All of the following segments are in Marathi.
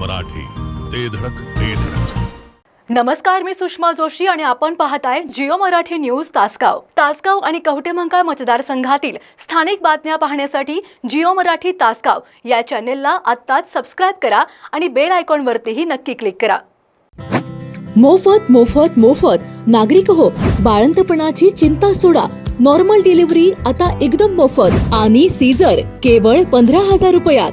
मराठी. ते धडक ते धडक. नमस्कार मी सुषमा जोशी आणि आपण पाहताय जिओ मराठी न्यूज तासगाव. तासगाव आणि कवटेमंकाळ मतदारसंघातील स्थानिक बातम्या पाहण्यासाठी जिओ मराठी तासगाव या चॅनेलला आत्ताच सबस्क्राईब करा आणि बेल आयकॉनवरतीही नक्की क्लिक करा. मोफत मोफत मोफत. नागरिक हो बाळंतपणाची चिंता सोडा. नॉर्मल डिलिव्हरी आता एकदम मोफत. आणि सीझर केवळ पंधरा हजार रुपयात.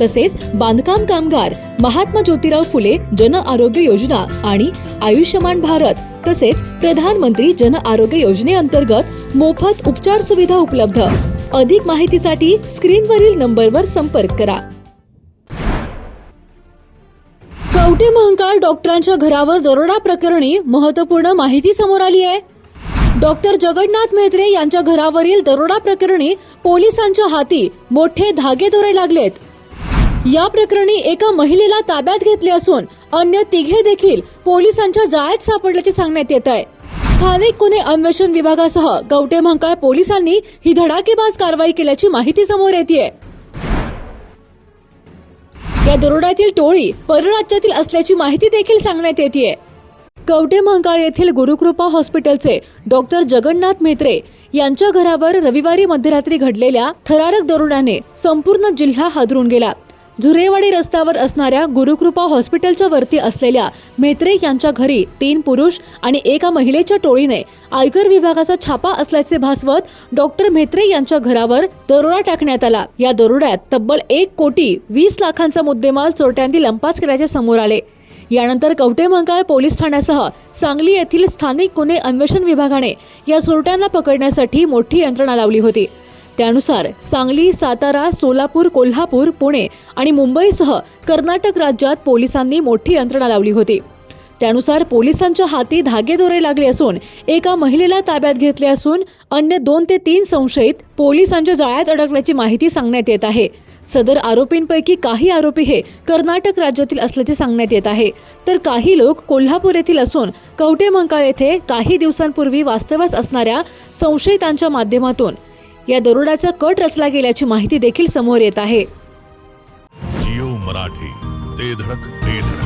तसेच बांधकाम कामगार महात्मा ज्योतिराव फुले जन आरोग्य योजना आणि आयुष्यमान भारत तसेच प्रधानमंत्री जन आरोग्य योजनेअंतर्गत मोफत उपचार सुविधा उपलब्ध. अधिक माहितीसाठी स्क्रीनवरील नंबरवर संपर्क करा. कवटे महंकाळ डॉक्टरांच्या घरावर दरोडा प्रकरणी महत्त्वपूर्ण माहिती समोर आली आहे. डॉक्टर जगन्नाथ मेहत्रे यांच्या घरावरील दरोडा प्रकरणी पोलिसांच्या हाती मोठे धागेदोरे लागलेत. या प्रकरणी एका महिलेला ताब्यात घेतले असून अन्य तिघे देखील पोलिसांच्या जाळ्यात सापडल्याचे सांगण्यात येत आहे. स्थानिक गुन्हे अन्वेषण विभागासह गवटे महंकाळ पोलिसांनी ही धडाकेबाज कारवाई केल्याची माहिती समोर येते या दरोड्यातील टोळी परराज्यातील असल्याची माहिती देखील सांगण्यात येते कवटे महंकाळ येथील गुरुकृपा हॉस्पिटलचे डॉक्टर जगन्नाथ मेत्रे यांच्या घरावर रविवारी मध्यरात्री घडलेल्या थरारक दरोड्याने संपूर्ण जिल्हा हादरून गेला. झुरेवाडी रस्त्यावर असणाऱ्या गुरुकृपा हॉस्पिटलच्या वरती असलेल्या मेत्रे यांच्या घरी तीन पुरुष आणि एका महिलेच्या टोळीने आयकर विभागाचा छापा असल्याचे भासवत डॉक्टर म्हेत्रे यांच्या घरावर दरोडा टाकण्यात आला. या दरोड्यात तब्बल एक कोटी वीस लाखांचा मुद्देमाल चोरट्यांनी लंपास केल्याचे समोर आले. यानंतर कवटे मंकाळ पोलीस ठाण्यासह सांगली येथील स्थानिक गुन्हे अन्वेषण विभागाने या चोरट्यांना पकडण्यासाठी मोठी यंत्रणा लावली होती. त्यानुसार सांगली सातारा सोलापूर कोल्हापूर पुणे आणि मुंबईसह कर्नाटक राज्यात पोलिसांनी मोठी यंत्रणा लावली होती. त्यानुसार पोलिसांच्या हाती धागेदोरे लागले असून एका महिलेला ताब्यात घेतले असून अन्य दोन ते तीन संशयित पोलिसांच्या जाळ्यात अडकल्याची माहिती सांगण्यात येत आहे. सदर आरोपींपैकी काही आरोपी हे कर्नाटक राज्यातील असल्याचे सांगण्यात येत आहे. तर काही लोक कोल्हापूर येथील असून कवटे मंकाळ येथे काही दिवसांपूर्वी वास्तव्यास असणाऱ्या संशयितांच्या माध्यमातून या दरोड्याचा कट रचला गेल्याची माहिती देखील समोर येत आहे. जिओ मराठी ते धडक ते धडक.